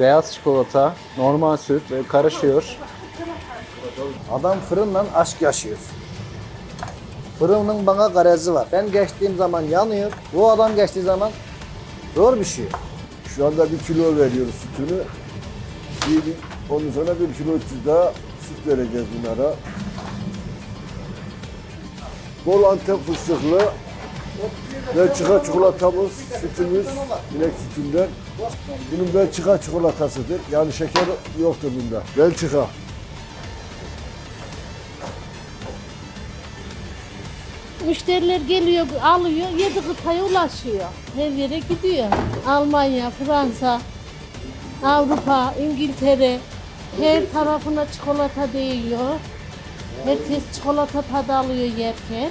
beyaz çikolata, normal süt ve karışıyor. Adam fırınla aşk yaşıyor. Fırının bana garezi var. Ben geçtiğim zaman yanıyor. Bu adam geçtiği zaman zor bir şey. Şu anda bir kilo veriyoruz sütünü. Bir, ondan sonra bir kilo üstü daha süt vereceğiz bunlara. Bol Antep fıstıklı Belçika çikolatamız, sütümüz, inek sütünden. Bunun Belçika çikolatasıdır. Yani şeker yoktur bunda. Belçika. Müşteriler geliyor, alıyor, yedi kıtaya ulaşıyor. Her yere gidiyor. Almanya, Fransa, Avrupa, İngiltere, her tarafına çikolata değiyor. Herkes çikolata tadı alıyor yerken.